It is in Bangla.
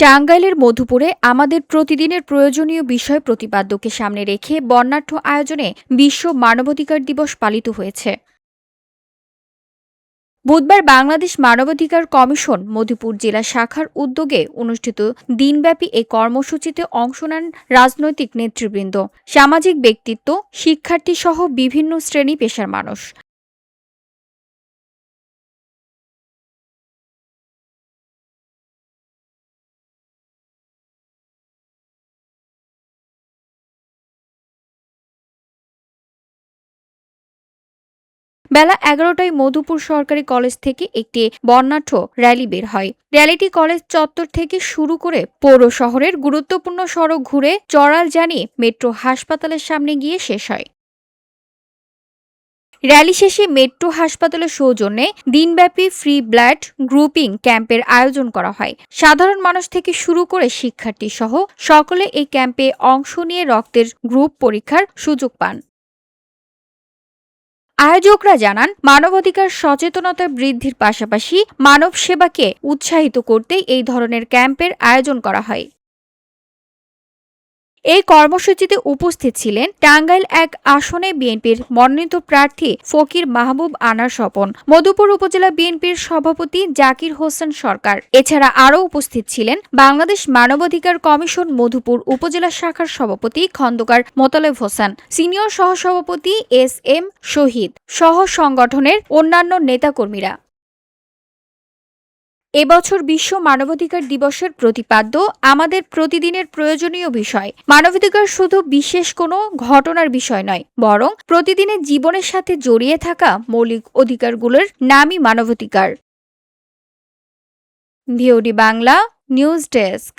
টাঙ্গাইলের মধুপুরে আমাদের প্রতিদিনের প্রয়োজনীয় বিষয় প্রতিপাদ্যকে সামনে রেখে বর্ণাঢ্য আয়োজনে বিশ্ব মানবাধিকার দিবস পালিত হয়েছে। বুধবার বাংলাদেশ মানবাধিকার কমিশন মধুপুর জেলা শাখার উদ্যোগে অনুষ্ঠিত দিনব্যাপী এ কর্মসূচিতে অংশ নেন রাজনৈতিক নেতৃবৃন্দ। সামাজিক ব্যক্তিত্ব, শিক্ষার্থী সহ বিভিন্ন শ্রেণি পেশার মানুষ। বেলা এগারোটায় মধুপুর সরকারি কলেজ থেকে একটি বর্ণাঢ্য র্যালি বের হয়। র্যালিটি কলেজ চত্বর থেকে শুরু করে পৌর শহরের গুরুত্বপূর্ণ সড়ক ঘুরে চড়াল জানিয়ে মেট্রো হাসপাতালের সামনে গিয়ে শেষ হয়। র্যালি শেষে মেট্রো হাসপাতালের সৌজন্যে দিনব্যাপী ফ্রি ব্লাড গ্রুপিং ক্যাম্পের আয়োজন করা হয়। সাধারণ মানুষ থেকে শুরু করে শিক্ষার্থী সহ সকলে এই ক্যাম্পে অংশ নিয়ে রক্তের গ্রুপ পরীক্ষার সুযোগ পান। আয়োজকরা জানান, মানবাধিকার সচেতনতা বৃদ্ধির পাশাপাশি মানব সেবাকে উৎসাহিত করতে এই ধরনের ক্যাম্পের আয়োজন করা হয়। এই কর্মসূচিতে উপস্থিত ছিলেন টাঙ্গাইল এক আসনে বিএনপির মনোনীত প্রার্থী ফকির মাহবুব আনার স্বপন, মধুপুর উপজেলা বিএনপির সভাপতি জাকির হোসেন সরকার। এছাড়া আরও উপস্থিত ছিলেন বাংলাদেশ মানবাধিকার কমিশন মধুপুর উপজেলা শাখার সভাপতি খন্দকার মোতালেব হোসেন, সিনিয়র সহসভাপতি এস এম শহীদ, সহ সংগঠনের অন্যান্য নেতাকর্মীরা। এবছর বিশ্ব মানবাধিকার দিবসের প্রতিপাদ্য আমাদের প্রতিদিনের প্রয়োজনীয় বিষয়। মানবাধিকার শুধু বিশেষ কোনো ঘটনার বিষয় নয়, বরং প্রতিদিনের জীবনের সাথে জড়িয়ে থাকা মৌলিক অধিকারগুলোর নামই মানবাধিকার। VOD Bangla, news desk.